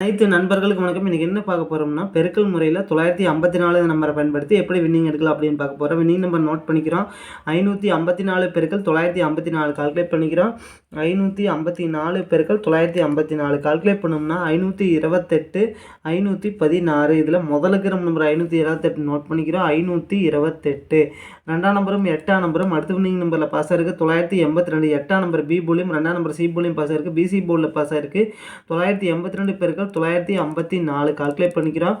அனைத்து நண்பர்களுக்கு வணக்கம். இன்றைக்கி என்ன பார்க்க போகிறோம்னா பெருக்கல் முறையில் தொள்ளாயிரத்தி ஐம்பத்தி நாலு நம்பரை பயன்படுத்தி எப்படி வின்னிங் எடுக்கலாம் அப்படின்னு பார்க்க போகிறோம் வின்னிங் நம்பர் நோட் பண்ணிக்கிறோம். ஐநூற்றி ஐம்பத்தி நாலு பெருக்கள் தொள்ளாயிரத்தி ஐம்பத்தி நாலு கால்குலேட் பண்ணிக்கிறோம். ஐநூற்றி ஐம்பத்தி நாலு பெருக்கள் தொள்ளாயிரத்தி ஐம்பத்தி நாலு கால்குலேட் பண்ணோம்னா ஐநூற்றி இருபத்தெட்டு ஐநூற்றி பதினாறு இதில் முதலுக்கிற நம்பர் ஐநூற்றி இருபத்தெட்டு நோட் பண்ணிக்கிறோம். ஐநூற்றி இருபத்தெட்டு. ரெண்டாம் நம்பரும் எட்டாம் நம்பரும் அடுத்த வின்னிங் நம்பரில் பாஸ் இருக்குது தொள்ளாயிரத்தி எண்பத்தி ரெண்டு எட்டாம் நம்பர் பி போலியும் ரெண்டாம் நம்பர் சி போலியும் பாஸ் இருக்குது பிசி போர்டில் பாஸ் ஆயிருக்கு. தொள்ளாயிரத்தி எண்பத்தி ரெண்டு பெருக்கள் தொள்ளாயிரத்தி ஐம்பத்தி நாலு கால்குலேட் பண்ணிக்கிறோம்.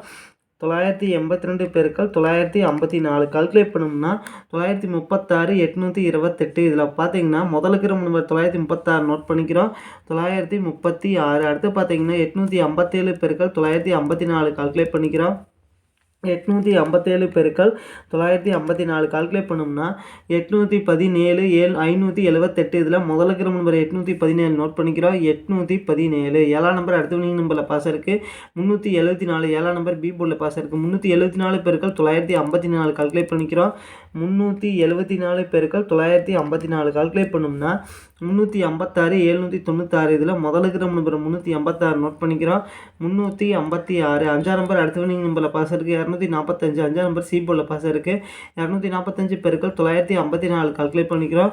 தொள்ளாயிரத்தி எண்பத்தி ரெண்டு பெருக்கள் தொள்ளாயிரத்தி ஐம்பத்தி நாலு கால்குலேட் பண்ணோம்னா தொள்ளாயிரத்தி முப்பத்தாறு எட்நூற்றி இருபத்தெட்டு. இதில் பார்த்தீங்கன்னா முதலுக்கிற நம்பர் தொள்ளாயிரத்தி முப்பத்தாறு நோட் பண்ணிக்கிறோம். தொள்ளாயிரத்தி முப்பத்தி ஆறு. அடுத்து பார்த்தீங்கன்னா எட்நூற்றி ஐம்பத்தேழு பெருக்கள் தொள்ளாயிரத்தி ஐம்பத்தி நாலு கால்குலேட் பண்ணிக்கிறோம். எட்நூற்றி ஐம்பத்தேழு பெருக்கள் தொள்ளாயிரத்தி ஐம்பத்தி நாலு கால்குலேட் பண்ணோம்னா எட்நூற்றி பதினேழு ஏழு ஐநூற்றி எழுபத்தெட்டு இதில் முதலுக்கிற நம்பர் எட்நூற்றி பதினேழு நோட் பண்ணிக்கிறோம். எட்நூற்றி பதினேழு ஏழாம் நம்பர் அடுத்த வினிங் நம்பரில் பாஸ் இருக்குது முந்நூற்றி எழுபத்தி நாலு ஏழாம் நம்பர் பி போர்டில் பாஸ் இருக்குது முந்நூற்றி எழுபத்தி நாலு பெருக்கள் தொள்ளாயிரத்தி ஐம்பத்தி நாலு கால்குலேட் பண்ணிக்கிறோம். முந்நூற்றி எழுபத்தி நாலு பெருக்கள் தொள்ளாயிரத்தி ஐம்பத்தி நாலு கால்குலேட் பண்ணோம்னா முந்நூற்றி ஐம்பத்தாறு எழுநூற்றி தொண்ணூத்தாறு இதில் முதலுக்கிற நம்பர் முந்நூற்றி ஐம்பத்தாறு நோட் பண்ணிக்கிறோம். முந்நூற்றி ஐம்பத்தி ஆறு அஞ்சாம் நம்பர் அடுத்த வினிங் நம்பரில் பாஸ் இருக்குது இரநூத்தி நாற்பத்தஞ்சு அஞ்சாம் நம்பர் சி போல பாஸ் இருக்குது இரநூத்தி நாற்பத்தஞ்சு பெருக்கள் தொள்ளாயிரத்தி ஐம்பத்தி நாலு கால்குலேட் பண்ணிக்கிறோம்.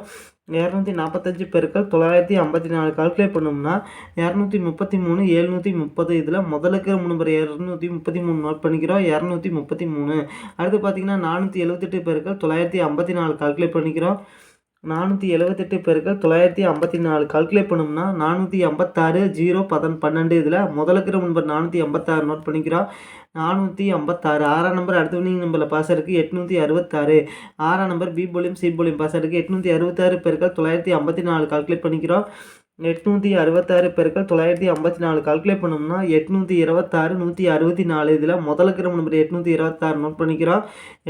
இரநூத்தி நாற்பத்தஞ்சு பெருக்கள் தொள்ளாயிரத்தி ஐம்பத்தி நாலு கால்குலேட் பண்ணோம்னா இரநூத்தி முப்பத்தி மூணு எழுநூற்றி முப்பது இதில் முதலுக்கு நம்பர் இரநூத்தி முப்பத்தி மூணு நோட் பண்ணிக்கிறோம். இரநூத்தி முப்பத்தி மூணு. அடுத்து பார்த்தீங்கன்னா நானூற்றி எழுபத்தெட்டு பெருக்கள் தொள்ளாயிரத்தி ஐம்பத்தி நாலு கால்குலேட் பண்ணிக்கிறோம். நானூற்றி எழுபத்தெட்டு பெருக்கள் தொள்ளாயிரத்தி ஐம்பத்தி நாலு கால்குலேட் பண்ணோம்னா நானூற்றி ஐம்பத்தாறு ஜீரோ பதன் பன்னெண்டு இதில் முதலுக்கிற நம்பர் நானூற்றி ஐம்பத்தாறு நோட் பண்ணிக்கிறோம் நானூற்றி ஐம்பத்தாறு. ஆறாம் நம்பர் அடுத்த வினிங் நம்பரில் பாஸ் இருக்குது எட்நூற்றி அறுபத்தாறு. ஆறாம் நம்பர் பி போலியும் சி போலியும் பாஸ் இருக்குது எட்நூற்றி அறுபத்தாறு பெருக்கள் தொள்ளாயிரத்தி ஐம்பத்தி நாலு கால்குலேட் பண்ணிக்கிறோம். எட்நூற்றி அறுபத்தாறு பெருக்கள் தொள்ளாயிரத்தி ஐம்பத்தி நாலு. கால்குலேட் பண்ணோம்னா எட்நூற்றி இருபத்தாறு நூற்றி அறுபத்தி நாலு. இதில் முதலுக்கிற நம்பர் எட்நூற்றி இருபத்தாறு நோட் பண்ணிக்கிறோம்.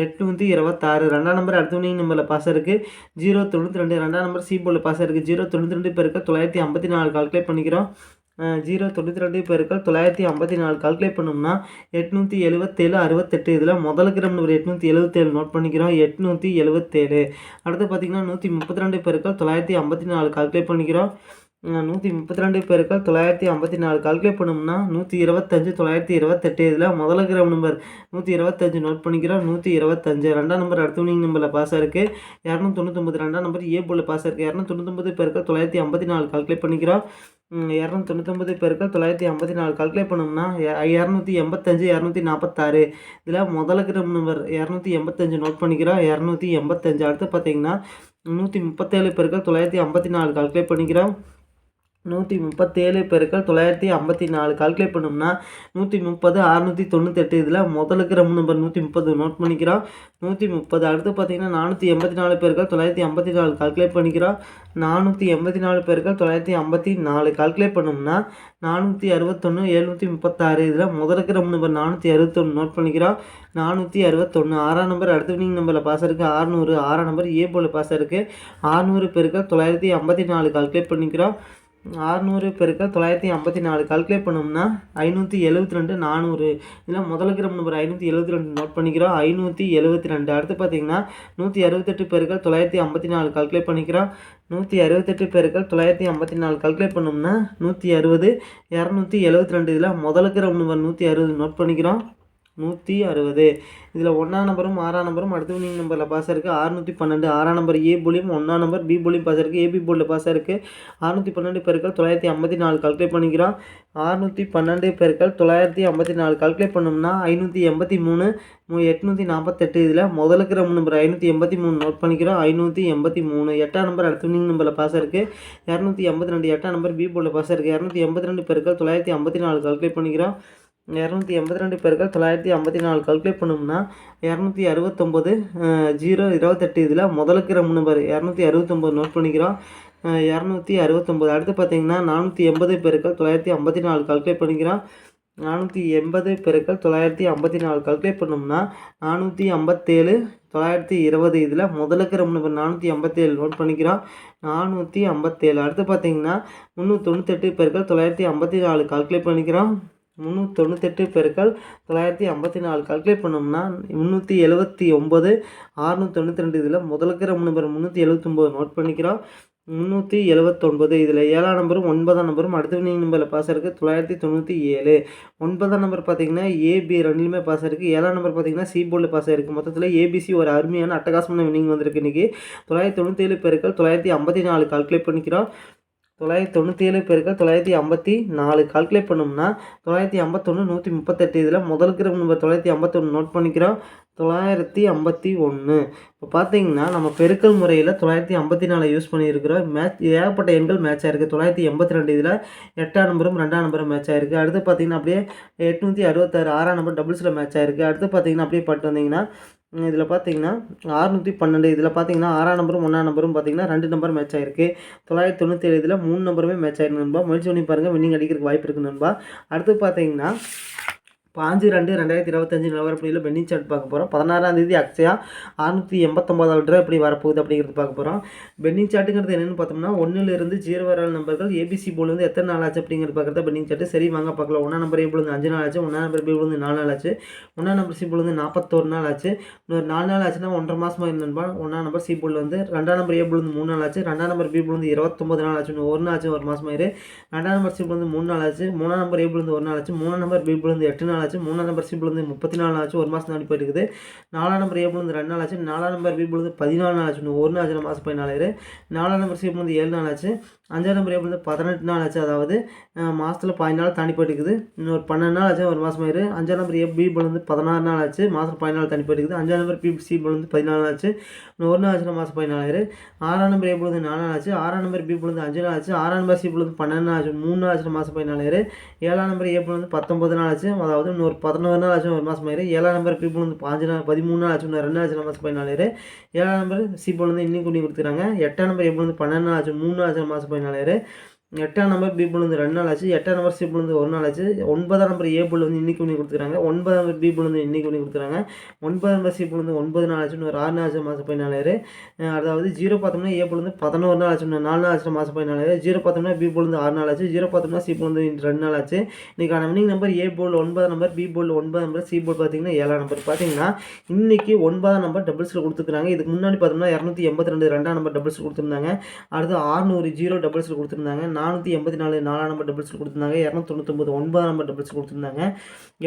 எட்நூற்றி இருபத்தாறு. ரெண்டாம் நம்பர் அடுத்த நம்பரில் பாஸ் இருக்குது ஜீரோ தொண்ணூற்றி ரெண்டு. ரெண்டாம் நம்பர் சி போலில் பாஸ் இருக்குது ஜீரோ தொண்ணூற்றி ரெண்டு பெருக்கள் தொள்ளாயிரத்தி ஐம்பத்தி நாலு. கால்குலேட் பண்ணிக்கிறோம். ஜீரோ தொண்ணூற்றி ரெண்டு பெருக்கள் தொள்ளாயிரத்தி ஐம்பத்தி நாலு. கால்குலேட் பண்ணோம்னா எட்நூற்றி எழுபத்தேழு அறுபத்தெட்டு. இதில் முதலுக்கிற நம்பர் எட்நூற்றி எழுபத்தேழு நோட் பண்ணிக்கிறோம். எட்நூற்றி எழுபத்தேழு அடுத்து பார்த்திங்கன்னா நூற்றி முப்பத்தி ரெண்டு பெருக்கள் தொள்ளாயிரத்தி ஐம்பத்தி நாலு. கால்குலேட் பண்ணிக்கிறோம். நூற்றி முப்பத்தி ரெண்டு பேருக்கால் தொள்ளாயிரத்தி ஐம்பத்தி நாலு கால்குலேட் பண்ணோம்னா நூற்றி இருபத்தஞ்சு தொள்ளாயிரத்தி இருபத்தெட்டு இதில் முதலுக்கிற நம்பர் நூற்றி இருபத்தஞ்சு நோட் பண்ணிக்கிறோம். நூற்றி இருபத்தஞ்சு. ரெண்டாம் நம்பர் அடுத்தவனிங் நம்பரில் பாஸ் இருக்குது இரநூத்தி தொண்ணூத்தொம்பது ரெண்டாம் நம்பர் ஏ போல் பாஸ் இருக்குது இரநூத்தி தொண்ணூத்தொம்பது பெருக்கள் தொள்ளாயிரத்தி ஐம்பத்தி நாலு கால்குலேட் பண்ணிக்கிறோம். இரநூத்தி தொண்ணூத்தொம்பது பெருக்கள் தொள்ளாயிரத்தி ஐம்பத்தி நாலு கால்குலேட் பண்ணோம்னா இரநூத்தி எண்பத்தஞ்சு இரநூத்தி நாற்பத்தாறு இதில் முதலுக்கிற நம்பர் இரநூத்தி எண்பத்தஞ்சு நோட் பண்ணிக்கிறோம். இரநூத்தி எண்பத்தஞ்சு. அடுத்து பார்த்தீங்கன்னா நூற்றி முப்பத்தேழு பேருக்கால் தொள்ளாயிரத்தி ஐம்பத்தி நாலு கால்குலேட் பண்ணிக்கிறோம். நூற்றி முப்பத்தேழு பெருக்கள் தொள்ளாயிரத்தி ஐம்பத்தி நாலு கால்குலேட் பண்ணோம்னா நூற்றி முப்பது அறுநூற்றி தொண்ணூத்தெட்டு இதில் முதலுக்கு ரொம்ப நம்பர் நூற்றி முப்பது நோட் பண்ணிக்கிறோம். நூற்றி முப்பது அடுத்து பார்த்தீங்கன்னா நானூற்றி எண்பத்தி நாலு பேருக்கள் தொள்ளாயிரத்தி ஐம்பத்தி நாலு கால்குலேட் பண்ணிக்கிறோம். நானூற்றி எண்பத்தி நாலு பேருக்கள் தொள்ளாயிரத்தி ஐம்பத்தி நாலு கால்குலேட் பண்ணோம்னா நானூற்றி அறுபத்தொன்று எழுநூற்றி முப்பத்தாறு இதில் முதலுக்கு ரொம்ப நம்பர் நானூற்றி அறுபத்தொன்று நோட் பண்ணிக்கிறோம். நானூற்றி அறுபத்தொன்று ஆறாம் நம்பர் அடுத்த வினிங் நம்பரில் பாஸ் இருக்குது ஆறுநூறு ஆறாம் நம்பர் ஏ போல் பாஸ் இருக்குது ஆறுநூறு பேருக்கள் தொள்ளாயிரத்தி ஐம்பத்தி நாலு கால்குலேட் பண்ணிக்கிறோம். ஆறுநூறு பெருக்கள் தொள்ளாயிரத்தி ஐம்பத்தி நாலு. கால்குலேட் பண்ணோம்னா ஐநூற்றி எழுபத்தி ரெண்டு நானூறு. இதில் முதலுக்கு நம்பர் ஐநூற்றி எழுபத்தி ரெண்டு நோட் பண்ணிக்கிறோம். ஐநூற்றி எழுபத்தி ரெண்டு அடுத்து பார்த்தீங்கன்னா நூற்றி அறுபத்தெட்டு பெருக்கள் தொள்ளாயிரத்தி ஐம்பத்தி நாலு. கால்குலேட் பண்ணிக்கிறோம். நூற்றி அறுபத்தெட்டு பெருக்கள் தொள்ளாயிரத்தி ஐம்பத்தி நாலு. கால்குலேட் பண்ணோம்னா நூற்றி அறுபது இரநூத்தி எழுபத்தி ரெண்டு இதில் முதலுக்கு நம்பர் நூற்றி அறுபது நோட் பண்ணிக்கிறோம். நூற்றி அறுபது. இதில் ஒன்றாம் நம்பரும் ஆறாம் நம்பரும் அடுத்த வினிங் நம்பரில் பாஸ் இருக்குது அறுநூற்றி பன்னெண்டு. ஆறாம் நம்பர் ஏ போலியும் ஒன்றாம் நம்பர் பி போலியும் பாஸ் இருக்குது ஏபி போர்டில் பாஸ் இருக்குது அறுநூற்றி பன்னெண்டு பெருக்கள் தொள்ளாயிரத்தி ஐம்பத்தி நாலு கல்குலேட் பண்ணிக்கிறோம். அறுநூற்றி பன்னெண்டு பெருக்கள் தொள்ளாயிரத்தி ஐம்பத்தி நாலு கல்குலேட் பண்ணோம்னா ஐநூற்றி எண்பத்தி மூணு எட்நூற்றி நாற்பத்தெட்டு இதில் முதலுக்கு இருக்கிற நம்பர் ஐநூற்றி எண்பத்தி மூணு நோட் பண்ணிக்கிறோம். ஐநூற்றி எண்பத்தி மூணு. எட்டாம் நம்பர் அடுத்த வினிங் நம்பரில் பாஸ் இருக்குது இரநூத்தி எண்பத்தி ரெண்டு எட்டாம் நம்பர் பி போர்டில் பாஸ் இருக்குது இரநூத்தி எண்பத்தி ரெண்டு பெருக்கள் தொள்ளாயிரத்தி ஐம்பத்தி நாலு கல்குலேட் பண்ணிக்கிறோம். இரநூத்தி எண்பத்தி ரெண்டு பேருக்கு தொள்ளாயிரத்தி ஐம்பத்தி நாலு கல்குலேட் பண்ணோம்னா இரநூத்தி அறுபத்தொம்போது ஜீரோ இருபத்தெட்டு இதில் முதலுக்கு ரொம்ப நம்பர் இரநூத்தி அறுபத்தொம்போது நோட் பண்ணிக்கிறோம். இரநூத்தி அறுபத்தொம்போது. அடுத்து பார்த்தீங்கன்னா நானூற்றி எண்பது பேருக்கு தொள்ளாயிரத்தி ஐம்பத்தி நாலு கல்குலேட் பண்ணிக்கிறோம். நானூற்றி எண்பது பெருக்கள் தொள்ளாயிரத்தி ஐம்பத்தி நாலு கல்குலேட் பண்ணோம்னா நானூற்றி ஐம்பத்தேழு தொள்ளாயிரத்தி இருபது இதில் முதலுக்கு ரொம்ப நம்பர் நானூற்றி ஐம்பத்தேழு நோட் பண்ணிக்கிறோம். நானூற்றி ஐம்பத்தேழு. அடுத்து பார்த்தீங்கன்னா முந்நூற்றி தொண்ணூத்தெட்டு பெருக்கள் தொள்ளாயிரத்தி ஐம்பத்தி நாலு கல்குலேட் பண்ணிக்கிறோம். முந்நூற்றி தொண்ணூத்தெட்டு பெருக்கள் தொள்ளாயிரத்தி ஐம்பத்தி நாலு. கால்குலேட் பண்ணோம்னா முந்நூற்றி எழுபத்தி ஒம்பது ஆறுநூற்றி தொண்ணூற்றி ரெண்டு. இதில் முதலுக்கிற நம்பர் முந்நூற்றி எழுபத்தொம்போது நோட் பண்ணிக்கிறோம். முந்நூற்றி எழுவத்தொன்பது இதில் ஏழாம் நம்பரும் ஒன்பதாம் நம்பரும் அடுத்த வினிங் நம்பரில் பாஸ் இருக்குது தொள்ளாயிரத்தி தொண்ணூற்றி ஏழு. ஒன்பதாம் நம்பர் பார்த்தீங்கன்னா ஏபி ரெண்டுலையுமே பாஸ் இருக்குது ஏழாம் நம்பர் பார்த்தீங்கன்னா சி போர்டில் பாஸ் ஆயிருக்கு. மொத்தத்தில் ஏபிசி ஒரு அருமையான அட்டகாசமான வினிங் வந்திருக்கு இன்றைக்கி தொள்ளாயிரத்தி தொண்ணூற்றி ஏழு பேருக்கள் தொள்ளாயிரத்தி ஐம்பத்தி நாலு. கால்குலேட் பண்ணிக்கிறோம். தொள்ளாயிரத்தி தொண்ணூற்றி ஏழு பெருக்கள் தொள்ளாயிரத்தி ஐம்பத்தி நாலு கால்குலேட் பண்ணோம்னா தொள்ளாயிரத்தி ஐம்பத்தொன்று நூற்றி முப்பத்தெட்டு இதில் முதல் கிராம் நம்பர் தொள்ளாயிரத்தி ஐம்பத்தொன்று நோட் பண்ணிக்கிறோம். தொள்ளாயிரத்தி ஐம்பத்தி ஒன்று இப்போ பார்த்தீங்கன்னா நம்ம பெருக்கல் முறையில் தொள்ளாயிரத்தி ஐம்பத்தி நாலு யூஸ் பண்ணியிருக்கிறோம். மேட்ச் ஏகப்பட்ட எண்கள் மேட்ச் ஆயிருக்கு. தொள்ளாயிரத்தி எண்பத்தி ரெண்டு இதில் எட்டாம் நம்பரும் ரெண்டாம் நம்பரும் மேட்ச் ஆயிருக்கு. அடுத்து பார்த்தீங்கன்னா அப்படியே எட்நூற்றி அறுபத்தாறு ஆறாம் நம்பர் டபுள்ஸில் மேட்ச் ஆயிருக்கு. அடுத்து பார்த்தீங்கன்னா அப்படியே பட்டு வந்தீங்கன்னா இதில் பார்த்தீங்கன்னா அறுநூற்றி பன்னெண்டு இதில் பார்த்தீங்கன்னா ஆறாம் நம்பரும் ஒன்றாம் நம்பரும் பார்த்தீங்கன்னா ரெண்டு நம்பர் மேட்ச் ஆயிருக்கு. தொள்ளாயிரத்தி தொண்ணூற்றி ஏழு இதில் மூணு நம்பருமே மேட்ச் ஆயிருக்கு நண்பா. முயற்சி பண்ணி பாருங்கள் வின்னிங் அடிக்கிறதுக்கு வாய்ப்பு இருக்குது நண்பா. அடுத்து பார்த்தீங்கன்னா பாஞ்சு ரெண்டு ரெண்டாயிரத்தி இருபத்தஞ்சு நிலவரப்படியில் பென்னிங் சார்ட் பார்க்க போகிறோம். பதினாறாம் தேதி அக்ஷயா அறுநூற்றி எண்பத்தொம்பதாவது ரூபா எப்படி வரப்போகுது அப்படிங்கிறது பார்க்க போகிறோம். பென்னிங் சார்ட்டுங்கிறது என்னென்னு பார்த்தோம்னா ஒன்றிலிருந்து ஜீரோ வரால் நம்பர்கள் ஏபிசி போல் வந்து எத்தனை நாள் ஆச்சு அப்படிங்கிறது பார்க்குறத பென்னிங் சார்ட்டு. சரி வாங்க பார்க்கலாம். ஒன்றா நம்பர் ஏ வந்து அஞ்சு நாள் ஆச்சு ஒன்றா நம்பர் பி நாலு நாள் ஆச்சு ஒன்றா நம்பர் சி போலேருந்து நாற்பத்தோரு நாள் ஆச்சு. இன்னொரு நாலு நாள் ஆச்சுன்னா ஒன்றரை மாதமாக இருந்தால் ஒன்றா நம்பர் சி போல் வந்து ரெண்டாம் நம்பர் ஏ வந்து மூணு நாள் ஆச்சு ரெண்டாம் நம்பர் பி வந்து இருபத்தொம்பது நாள் ஆச்சு ஒரு நாள் ஆச்சு ஒரு மாதமாயிரு ரெண்டாம் நம்பர் சி வந்து மூணு நாள் ஆச்சு மூணாம் நம்பர் ஏ வந்து ஒரு நாள் ஆச்சு மூணாம் நம்பர் பி வந்து எட்டு நாள் ஆச்சு மூணாம் நம்பர் சி பொழுது முப்பத்தி நாலு ஆச்சு ஒரு மாதம் தாண்டி போயிட்டு இருக்குது. நாலாம் நம்பர் ஏ பொழுது ரெண்டு நாள் ஆச்சு நாலாம் நம்பர் பி பொழுது பதினாலு நாள் ஆச்சு ஒரு நாள் ஆச்சு மாதம் பதினாலு நாலாம் நம்பர் சி பொழுது ஏழு நாள் ஆச்சு அஞ்சாயிரம் நம்பர் வந்து பதினெட்டு நாள் ஆச்சு. அதாவது மாதத்தில் பதினாலு நாள் தாண்டி போயிட்டுக்குது இன்னொரு பன்னெண்டு நாள் ஆச்சு ஒரு மாதம் ஆயிரு. அஞ்சாம் நம்பர் ஏ பி வந்து பதினாறு நாள் ஆச்சு. மாதம் பதினாலு நாள் போயிட்டு இருக்குது அஞ்சாம் நம்பர் பி சி வந்து பதினாலு ஆச்சு. ஒரு நாள் ஆச்சுன்னா மாதம் பதினாலு ஆறாம் நம்பர் ஏ பொழுது நாலு நாள் ஆச்சு. ஆறாம் நம்பர் பி பொழுது அஞ்சு நாள் ஆச்சு. ஆறாம் நம்பர் சி பொழுது பன்னெண்டு நாள் ஆச்சு. மூணு நாள் ஆச்சு மாதம் பதினாலு ஏழாம் நம்பர் ஏ பொழுது பத்தொம்பது நாள் ஆச்சு. அதாவது இன்னொரு பதினோரு நாள் ஆச்சு ஒரு மாதம் ஆயிரு. ஏழாம் நம்பர் பி வந்து பாஞ்சு நாள் பதிமூணு நாள் ஆச்சு. ரெண்டு நாள் ஆச்சு மாதம் பதினாலு ஏழாம் நம்பர் சி வந்து இன்னும் கூட்டி கொடுத்துறாங்க எட்டாம் நம்பர் எப்படி வந்து பன்னெண்டு நாள் ஆச்சு. மூணு நாள் ஆச்சு மாதம் பதினாலு அதனால் எட்டாம் நம்பர் பி புல் வந்து ரெண்டு நாள் ஆச்சு எட்டாம் நம்பர் சி புல் வந்து ஒரு நாள் ஆச்சு ஒன்பதாம் நம்பர் ஏ புல் வந்து இன்றைக்கி பண்ணி கொடுத்துருக்காங்க ஒன்பதாம் நம்பர் பி புல் வந்து இன்னைக்கு பண்ணி கொடுத்துருக்காங்க ஒன்பதாம் நம்பர் சி புல் வந்து ஒன்பது நாள் ஆச்சுன்னு ஒரு ஆறு நாள் ஆச்சு மாதம் பதினாலு அதாவது ஜீரோ பார்த்தோம்னா ஏ புல் வந்து பதினோரு நாள் ஆச்சு நாலு நாள் ஆச்சு மாதம் பதினாலு ஜீரோ பார்த்தோம்னா பி புல் வந்து ஆறு நாள் ஆச்சு ஜீரோ பார்த்தோம்னா சி புல் வந்து ரெண்டு நாள் ஆச்சு இன்றைக்கான வினிங் நம்பர் ஏ போல் ஒன்பதாம் நம்பர் பி போல் ஒன்பதாம் நம்பர் சி போல் பார்த்தீங்கன்னா ஏழாம் நம்பர் பார்த்தீங்கன்னா இன்றைக்கி ஒன்பதாம் நம்பர் டபுள்ஸில் கொடுத்துருக்காங்க இதுக்கு முன்னாடி பார்த்தோம்னா இரநூத்தி எண்பத்தி ரெண்டு ரெண்டாம் நம்பர் டபுள்ஸ் கொடுத்துருந்தாங்க அடுத்து ஆறுநூறு ஜீரோ டபுள்ஸில் கொடுத்துருந்தாங்க நானூற்றி எண்பத்தி நாலு நாலாம் நம்பர் டபுள்ஸ் கொடுத்துருந்தாங்க. இரநூத்தொண்ணூத்தொம்பது ஒன்பதாம் நம்பர் டபுள்ஸ் கொடுத்துருந்தாங்க.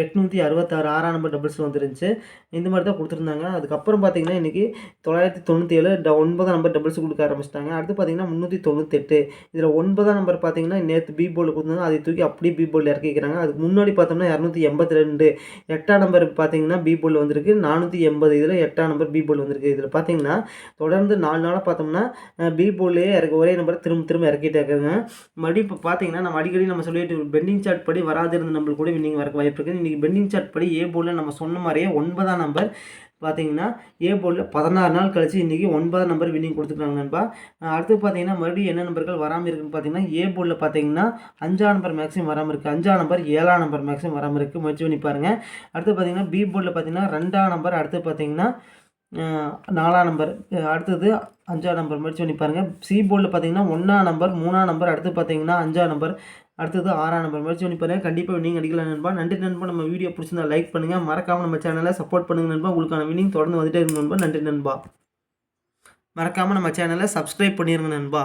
எட்நூற்றி அறுபத்தாறு ஆறாம் நம்பர் டபுள்ஸ் வந்துருந்துச்சு. இந்த மாதிரி தான் கொடுத்துருந்தாங்க. அதுக்கப்புறம் பார்த்தீங்கன்னா இன்றைக்கி தொள்ளாயிரத்தி தொண்ணூற்றி ஏழு ட ஒன்பதாம் நம்பர் டபுள்ஸ் கொடுக்க ஆரம்பிச்சிட்டாங்க. அடுத்து பார்த்தீங்கன்னா முந்நூற்றி தொண்ணூத்தெட்டு. இதில் ஒன்பதாம் நம்பர் பார்த்தீங்கன்னா நேற்று பி போர்டில் கொடுத்துருந்தாங்க. அதை தூக்கி அப்படியே பி போர்டில் இறக்கிக்கிறாங்க அதுக்கு முன்னாடி பார்த்தோம்னா இரநூத்தி எண்பத்தி ரெண்டு. எட்டாம் நம்பர் பார்த்தீங்கன்னா பி போர்டில் வந்திருக்கு. நானூற்றி எண்பது. இதில் எட்டாம் நம்பர் பி போர்டில் வந்திருக்கு. இதில் பார்த்தீங்கன்னா தொடர்ந்து நாலு நாளாக பார்த்தோம்னா பி போர்ட்லேயே இறக்க ஒரே நம்பர் திரும்ப திரும்ப இறக்கிட்டே இருக்காங்க. மறுபடியும் இப்போ பார்த்தீங்கன்னா நம்ம அடிக்கடி நம்ம சொல்லிட்டு பெண்டிங் சார்ட் படி வராது இருந்த நம்மளுக்கு கூட வின்னிங் வரக்கு வாய்ப்பு இருக்குது இன்றைக்கி பெண்டிங் சார்ட் படி ஏ போர்டில் நம்ம சொன்ன மாதிரியே ஒன்பதாம் நம்பர் பார்த்தீங்கன்னா ஏ போர்டில் பதினாறு நாள் கழிச்சு இன்றைக்கி ஒன்பதாம் நம்பர் வின்னிங் கொடுத்துருக்காங்க நண்பா. அடுத்து பார்த்தீங்கன்னா மறுபடியும் என்ன நம்பர்கள் வராமல் இருக்குன்னு பார்த்தீங்கன்னா ஏ போர்டில் பார்த்தீங்கன்னா அஞ்சாம் நம்பர் மேக்ஸிமம் வராமல் இருக்குது அஞ்சாம் நம்பர் ஏழாம் நம்பர் மேக்ஸிமம் வராமல் இருக்குது முயற்சி பண்ணி பாருங்கள் அடுத்து பார்த்தீங்கன்னா பி போர்டில் பார்த்தீங்கன்னா ரெண்டாம் நம்பர் அடுத்து பார்த்தீங்கன்னா நாலாம் நம்பர். அடுத்தது அஞ்சாம் நம்பர். முயற்சி பண்ணி பாருங்கள் சி போர்டில் பார்த்தீங்கன்னா ஒன்றாம் நம்பர் மூணாம் நம்பர் அடுத்து பார்த்தீங்கன்னா அஞ்சாம் நம்பர் அடுத்தது ஆறாம் நம்பர். முயற்சி பண்ணி பாருங்கள் கண்டிப்பாக நீங்கள் அடிக்கலாம் நண்பா. நன்றி நண்பா. நம்ம வீடியோ பிடிச்சிருந்தா லைக் பண்ணுங்கள் மறக்காமல் நம்ம சேனலை சப்போர்ட் பண்ணுங்கள் நண்பா. உங்களுக்கான வினிங் தொடர்ந்து வந்துட்டே இருக்கும் நண்பா. நன்றி நண்பா. மறக்காமல் நம்ம சேனலை சப்ஸ்கிரைப் பண்ணிடுங்க நண்பா.